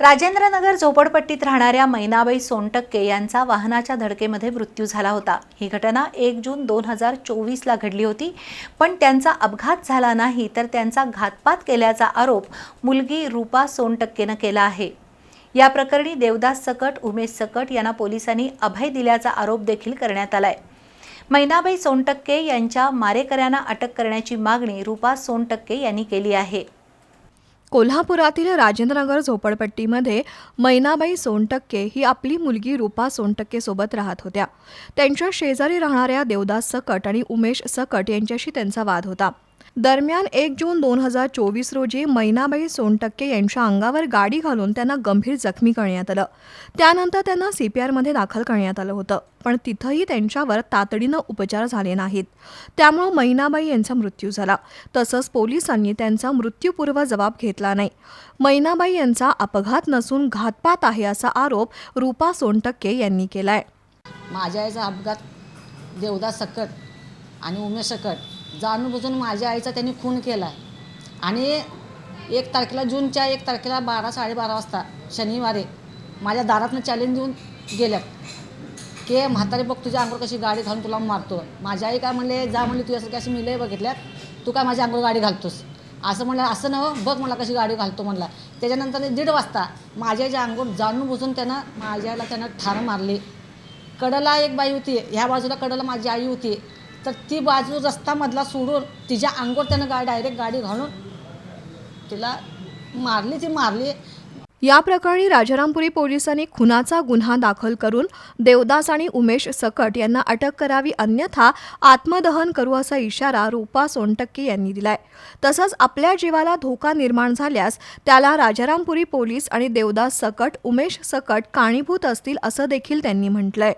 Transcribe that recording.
राजेंद्रनगर झोपडपट्टीत राहणाऱ्या मैनाबाई सोनटक्के यांचा वाहनाच्या धडकेमध्ये मृत्यू झाला होता. ही घटना एक जून दोन हजार चोवीसला घडली होती. पण त्यांचा अपघात झाला नाही तर त्यांचा घातपात केल्याचा आरोप मुलगी रूपा सोनटक्केनं केला आहे. या प्रकरणी देवदास सकट उमेश सकट यांना पोलिसांनी अभय दिल्याचा आरोप देखील करण्यात आलाय. मैनाबाई सोनटक्के यांच्या मारेकऱ्यांना अटक करण्याची मागणी रूपा सोनटक्के यांनी केली आहे. कोल्हापुरातील राजेंद्रनगर झोपडपट्टीमध्ये मैनाबाई सोनटक्के ही आपली मुलगी रूपा सोनटक्के सोबत राहत होत्या. त्यांच्या शेजारी राहणाऱ्या देवदास सकट आणि उमेश सकट यांच्याशी त्यांचा वाद होता. दरम्यान एक जून दोन हजार चोवीस रोजी मैनाबाई सोनटक्के यांच्या अंगावर गाडी घालून त्यांना गंभीर जखमी करण्यात आलं. त्यानंतर त्यांना सी पी आरमध्ये दाखल करण्यात आलं होतं पण तिथंही त्यांच्यावर तातडीनं उपचार झाले नाहीत. त्यामुळं मैनाबाई यांचा मृत्यू झाला. तसंच पोलिसांनी त्यांचा मृत्यूपूर्व जबाब घेतला नाही. मैनाबाई यांचा अपघात नसून घातपात आहे असा आरोप रूपा सोनटक्के यांनी केलाय. माझ्या याचा अपघात देवदास सकट आणि उमेश सकट जाणून बुजून माझ्या आईचा त्यांनी खून केला आहे आणि एक तारखेला जूनच्या एक तारखेला बारा साडेबारा वाजता शनिवारी माझ्या दारातनं चॅलेंज देऊन गेल्यात. की म्हातारी बघ तुझ्या अंगोर कशी गाडी घालून तुला मारतो? माझी आई काय म्हणले जा म्हणले तुझ्यासारखी अशी मिले बघितल्यात. तू काय माझ्या अंगोर गाडी घालतोस? असं म्हणलं असं नव्ह बघ मला कशी गाडी घालतो म्हणला. त्याच्यानंतर दीड वाजता माझ्या आईच्या अंगावर जाणून बुजून त्यानं माझ्या आईला त्यानं ठार मारली. कडला एक बाई होती ह्या बाजूला कडला माझी आई होती. तर ती बाजू रस्तामधला सोडून तिच्या अंगोर त्यानं गाडी डायरेक्ट गाडी घालून तिला मारली ती मारली. या प्रकरणी राजारामपुरी पोलिसांनी खुनाचा गुन्हा दाखल करून देवदास आणि उमेश सकट यांना अटक करावी अन्यथा आत्मदहन करू असा इशारा रूपा सोनटक्के यांनी दिलाय. तसंच आपल्या जीवाला धोका निर्माण झाल्यास त्याला राजारामपुरी पोलीस आणि देवदास सकट उमेश सकट कारणीभूत असतील असं देखील त्यांनी म्हटलंय.